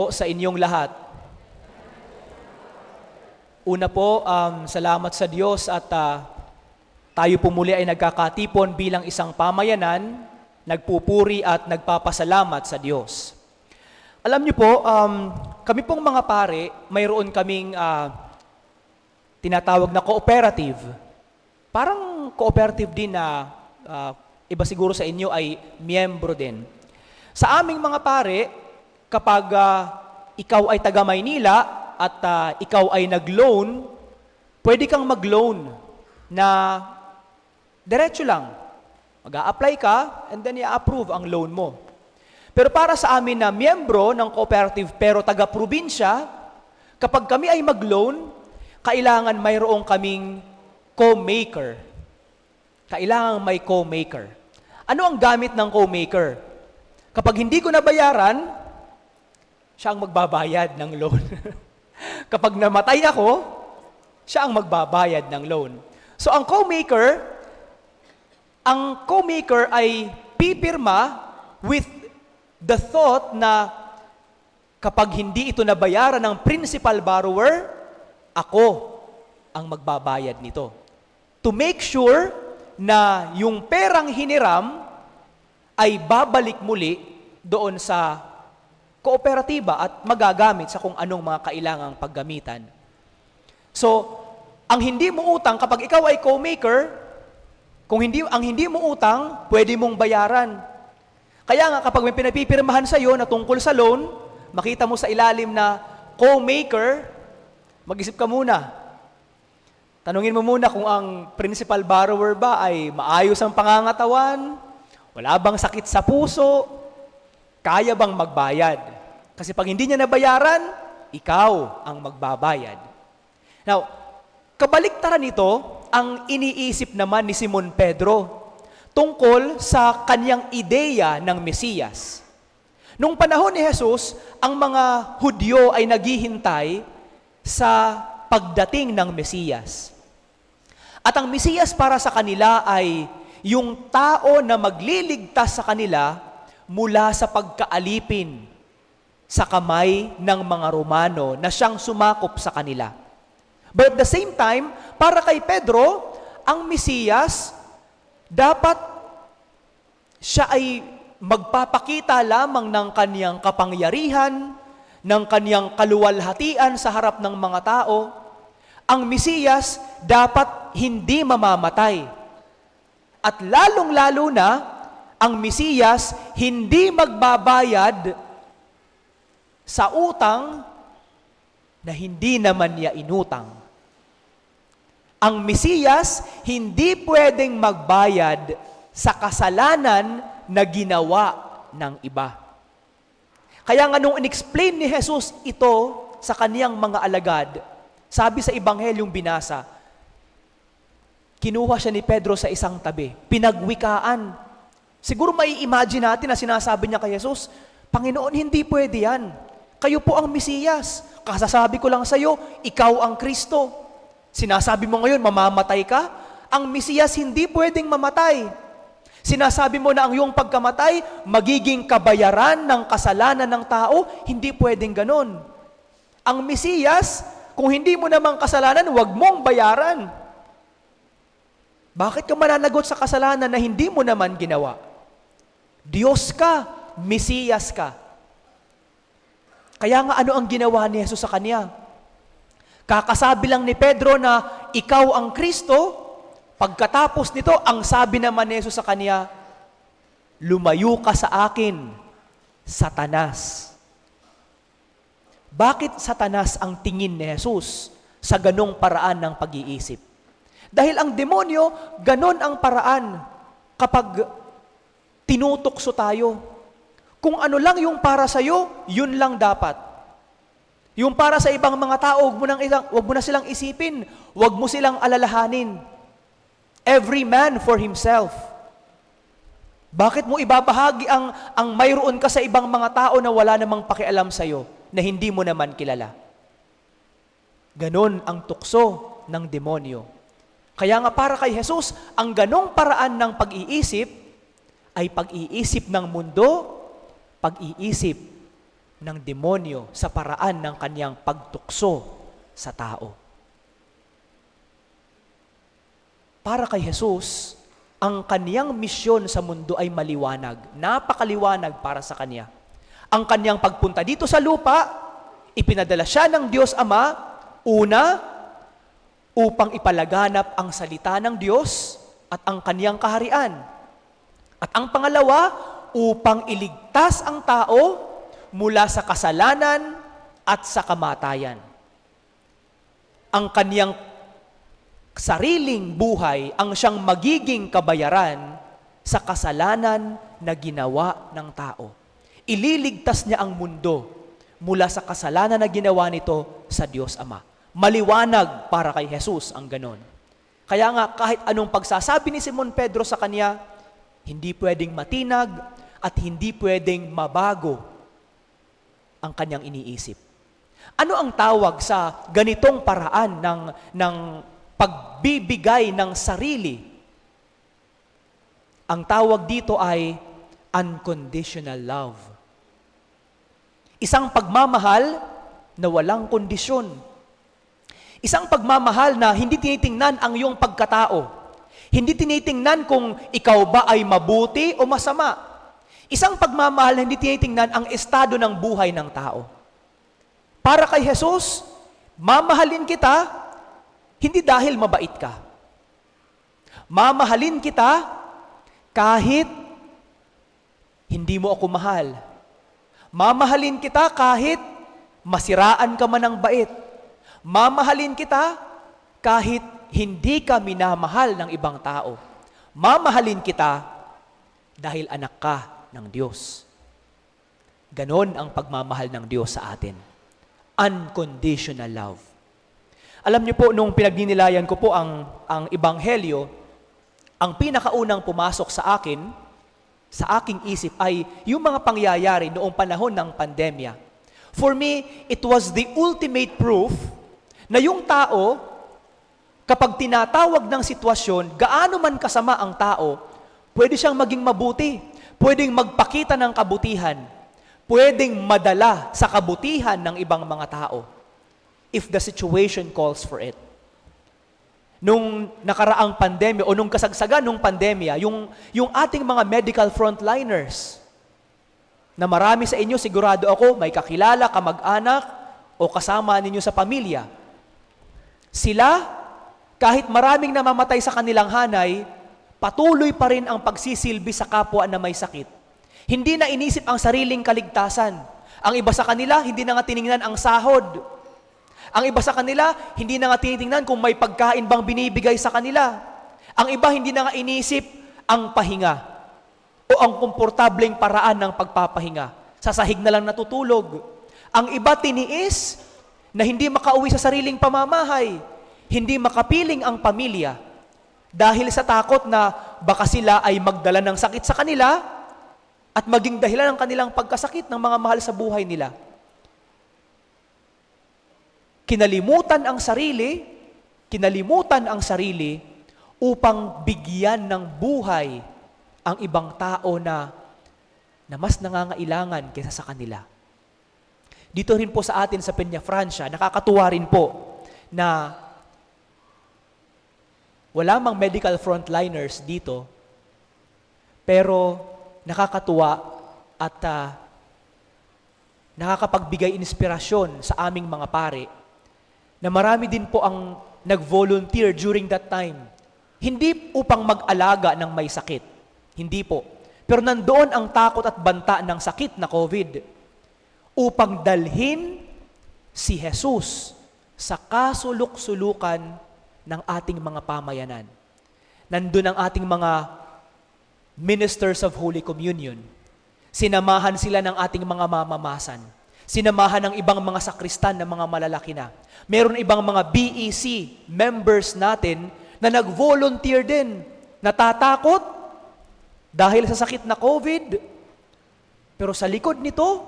po sa inyong lahat. Una po, um, salamat sa Diyos at ah, tayo po muli ay nagkakatipon bilang isang pamayanan, nagpupuri at nagpapasalamat sa Diyos. Alam niyo po, um, kami pong mga pare, mayroon kaming ah, tinatawag na cooperative. Parang cooperative din na ah, iba siguro sa inyo ay miyembro din. Sa aming mga pare, kapag ah, ikaw ay taga Maynila at ah, ikaw ay nag-loan, pwede kang mag-loan na diretso lang. mag apply ka and then i-approve ang loan mo. Pero para sa amin na miyembro ng cooperative pero taga-probinsya, kapag kami ay mag-loan, kailangan mayroong kaming co-maker. Kailangan may co-maker. Ano ang gamit ng co-maker? Kapag hindi ko nabayaran, siya ang magbabayad ng loan. Kapag namatay ako, siya ang magbabayad ng loan. So ang co-maker, ang co-maker ay pipirma with the thought na kapag hindi ito nabayaran ng principal borrower, ako ang magbabayad nito. To make sure na yung perang hiniram ay babalik muli doon sa kooperatiba at magagamit sa kung anong mga kailangang paggamitan. So, ang hindi mo utang, kapag ikaw ay co-maker, kung hindi, ang hindi mo utang, pwede mong bayaran. Kaya nga kapag may pinapipirmahan sa iyo na tungkol sa loan, makita mo sa ilalim na co-maker, mag-isip ka muna. Tanungin mo muna kung ang principal borrower ba ay maayos ang pangangatawan, wala bang sakit sa puso, kaya bang magbayad? Kasi pag hindi niya nabayaran, ikaw ang magbabayad. Now, kabaliktaran nito, ang iniisip naman ni Simon Pedro tungkol sa kanyang ideya ng Mesiyas. Nung panahon ni Jesus, ang mga Hudyo ay naghihintay sa pagdating ng Mesiyas. At ang Mesiyas para sa kanila ay yung tao na magliligtas sa kanila mula sa pagkaalipin sa kamay ng mga Romano na siyang sumakop sa kanila. But at the same time, para kay Pedro, ang Mesiyas, dapat siya ay magpapakita lamang ng kaniyang kapangyarihan, ng kaniyang kaluwalhatian sa harap ng mga tao. Ang Mesiyas dapat hindi mamamatay. At lalong-lalo na, ang Mesiyas hindi magbabayad sa utang na hindi naman niya inutang. Ang Mesiyas hindi pwedeng magbayad sa kasalanan na ginawa ng iba. Kaya nga nung inexplain ni Jesus ito sa kaniyang mga alagad, sabi sa Ebanghelyong binasa, kinuha siya ni Pedro sa isang tabi, pinagwikaan, Siguro may imagine natin na sinasabi niya kay Jesus, Panginoon, hindi pwede yan. Kayo po ang Mesiyas. Kasasabi ko lang sa iyo, ikaw ang Kristo. Sinasabi mo ngayon, mamamatay ka? Ang Mesiyas hindi pwedeng mamatay. Sinasabi mo na ang iyong pagkamatay, magiging kabayaran ng kasalanan ng tao, hindi pwedeng ganon. Ang Mesiyas, kung hindi mo namang kasalanan, huwag mong bayaran. Bakit ka mananagot sa kasalanan na hindi mo naman ginawa? Diyos ka, Mesiyas ka. Kaya nga ano ang ginawa ni Jesus sa kanya? Kakasabi lang ni Pedro na ikaw ang Kristo, pagkatapos nito, ang sabi naman ni Jesus sa kanya, lumayo ka sa akin, Satanas. Bakit Satanas ang tingin ni Jesus sa ganong paraan ng pag-iisip? Dahil ang demonyo, ganon ang paraan kapag tinutokso tayo. Kung ano lang yung para sa iyo, yun lang dapat. Yung para sa ibang mga tao, wag mo, nang ilang, wag mo na silang isipin. Wag mo silang alalahanin. Every man for himself. Bakit mo ibabahagi ang, ang mayroon ka sa ibang mga tao na wala namang pakialam sa iyo, na hindi mo naman kilala? Ganon ang tukso ng demonyo. Kaya nga para kay Jesus, ang ganong paraan ng pag-iisip ay pag-iisip ng mundo, pag-iisip ng demonyo sa paraan ng kanyang pagtukso sa tao. Para kay Jesus, ang kaniyang misyon sa mundo ay maliwanag. Napakaliwanag para sa kanya. Ang kaniyang pagpunta dito sa lupa, ipinadala siya ng Diyos Ama, una, upang ipalaganap ang salita ng Diyos at ang kaniyang kaharian. At ang pangalawa, upang iligtas ang tao mula sa kasalanan at sa kamatayan. Ang kaniyang sariling buhay ang siyang magiging kabayaran sa kasalanan na ginawa ng tao. Ililigtas niya ang mundo mula sa kasalanan na ginawa nito sa Diyos Ama. Maliwanag para kay Jesus ang ganon. Kaya nga kahit anong pagsasabi ni Simon Pedro sa kanya, hindi pwedeng matinag at hindi pwedeng mabago ang kanyang iniisip. Ano ang tawag sa ganitong paraan ng, ng pagbibigay ng sarili? Ang tawag dito ay unconditional love. Isang pagmamahal na walang kondisyon. Isang pagmamahal na hindi tinitingnan ang iyong pagkatao. Hindi tinitingnan kung ikaw ba ay mabuti o masama. Isang pagmamahal na hindi tinitingnan ang estado ng buhay ng tao. Para kay Jesus, mamahalin kita hindi dahil mabait ka. Mamahalin kita kahit hindi mo ako mahal. Mamahalin kita kahit masiraan ka man ng bait. Mamahalin kita kahit hindi ka minamahal ng ibang tao. Mamahalin kita dahil anak ka ng Diyos. Ganon ang pagmamahal ng Diyos sa atin. Unconditional love. Alam niyo po, nung pinagninilayan ko po ang, ang Ebanghelyo, ang pinakaunang pumasok sa akin, sa aking isip, ay yung mga pangyayari noong panahon ng pandemya. For me, it was the ultimate proof na yung tao, kapag tinatawag ng sitwasyon, gaano man kasama ang tao, pwede siyang maging mabuti, pwedeng magpakita ng kabutihan, pwedeng madala sa kabutihan ng ibang mga tao if the situation calls for it. Nung nakaraang pandemya o nung kasagsagan nung pandemya, yung, yung ating mga medical frontliners, na marami sa inyo, sigurado ako, may kakilala, kamag-anak, o kasama ninyo sa pamilya. Sila, kahit maraming namamatay sa kanilang hanay, patuloy pa rin ang pagsisilbi sa kapwa na may sakit. Hindi na inisip ang sariling kaligtasan. Ang iba sa kanila, hindi na nga tiningnan ang sahod ang iba sa kanila, hindi na nga tinitingnan kung may pagkain bang binibigay sa kanila. Ang iba, hindi na nga inisip ang pahinga o ang komportableng paraan ng pagpapahinga. Sa sahig na lang natutulog. Ang iba tiniis na hindi makauwi sa sariling pamamahay, hindi makapiling ang pamilya dahil sa takot na baka sila ay magdala ng sakit sa kanila at maging dahilan ng kanilang pagkasakit ng mga mahal sa buhay nila kinalimutan ang sarili, kinalimutan ang sarili upang bigyan ng buhay ang ibang tao na, na mas nangangailangan kaysa sa kanila. Dito rin po sa atin sa Peña Francia, nakakatuwa rin po na wala mang medical frontliners dito, pero nakakatuwa at uh, nakakapagbigay inspirasyon sa aming mga pare na marami din po ang nag-volunteer during that time. Hindi upang mag-alaga ng may sakit. Hindi po. Pero nandoon ang takot at banta ng sakit na COVID upang dalhin si Jesus sa kasuluk-sulukan ng ating mga pamayanan. Nandun ang ating mga ministers of Holy Communion. Sinamahan sila ng ating mga mamamasan Sinamahan ng ibang mga sakristan na mga malalaki na. Meron ibang mga BEC members natin na nag-volunteer din, natatakot dahil sa sakit na COVID. Pero sa likod nito,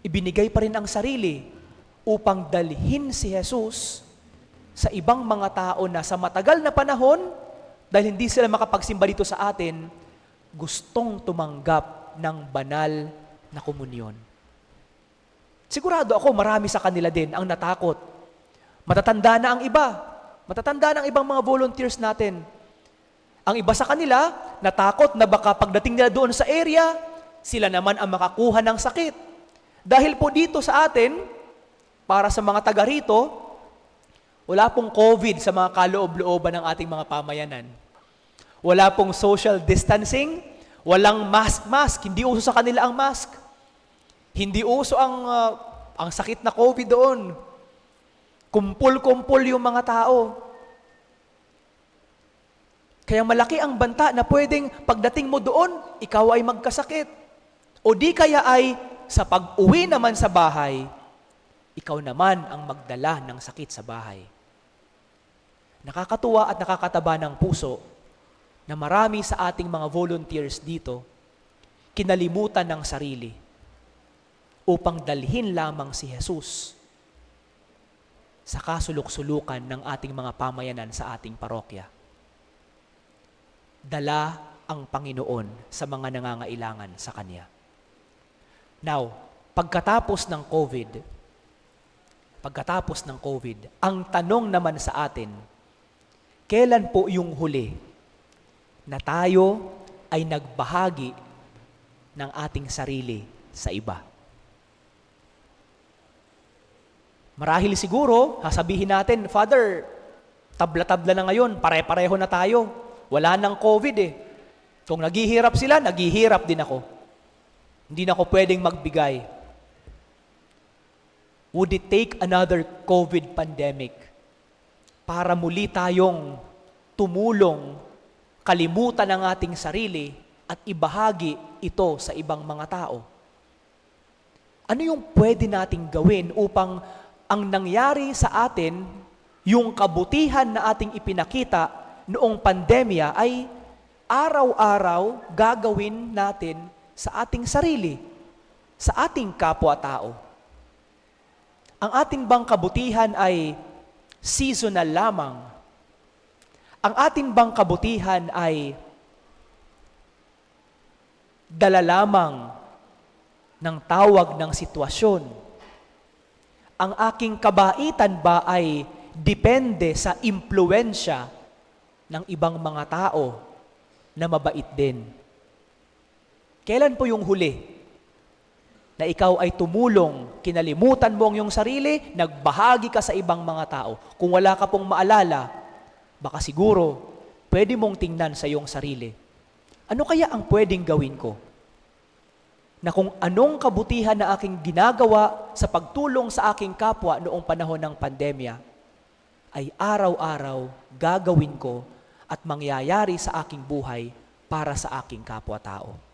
ibinigay pa rin ang sarili upang dalhin si Jesus sa ibang mga tao na sa matagal na panahon, dahil hindi sila makapagsimba dito sa atin, gustong tumanggap ng banal na komunyon. Sigurado ako marami sa kanila din ang natakot. Matatanda na ang iba. Matatanda na ang ibang mga volunteers natin. Ang iba sa kanila, natakot na baka pagdating nila doon sa area, sila naman ang makakuha ng sakit. Dahil po dito sa atin, para sa mga taga rito, wala pong COVID sa mga kaloob-looban ng ating mga pamayanan. Wala pong social distancing, walang mask-mask, hindi uso sa kanila ang mask. Hindi uso ang, ah, ang sakit na COVID doon. Kumpul-kumpul yung mga tao. Kaya malaki ang banta na pwedeng pagdating mo doon, ikaw ay magkasakit. O di kaya ay sa pag-uwi naman sa bahay, ikaw naman ang magdala ng sakit sa bahay. Nakakatuwa at nakakataba ng puso na marami sa ating mga volunteers dito kinalimutan ng sarili upang dalhin lamang si Jesus sa kasulok-sulukan ng ating mga pamayanan sa ating parokya. Dala ang Panginoon sa mga nangangailangan sa Kanya. Now, pagkatapos ng COVID, pagkatapos ng COVID, ang tanong naman sa atin, kailan po yung huli na tayo ay nagbahagi ng ating sarili sa iba? Marahil siguro, sasabihin natin, Father, tabla-tabla na ngayon, pare-pareho na tayo. Wala nang COVID eh. Kung naghihirap sila, naghihirap din ako. Hindi na ako pwedeng magbigay. Would it take another COVID pandemic para muli tayong tumulong, kalimutan ang ating sarili at ibahagi ito sa ibang mga tao? Ano yung pwede nating gawin upang ang nangyari sa atin, yung kabutihan na ating ipinakita noong pandemya ay araw-araw gagawin natin sa ating sarili, sa ating kapwa-tao. Ang ating bang kabutihan ay seasonal lamang. Ang ating bang kabutihan ay dala lamang ng tawag ng sitwasyon. Ang aking kabaitan ba ay depende sa impluensya ng ibang mga tao na mabait din. Kailan po yung huli na ikaw ay tumulong, kinalimutan mo ang iyong sarili, nagbahagi ka sa ibang mga tao. Kung wala ka pong maalala, baka siguro pwede mong tingnan sa iyong sarili. Ano kaya ang pwedeng gawin ko? Na kung anong kabutihan na aking ginagawa sa pagtulong sa aking kapwa noong panahon ng pandemya, ay araw-araw gagawin ko at mangyayari sa aking buhay para sa aking kapwa-tao.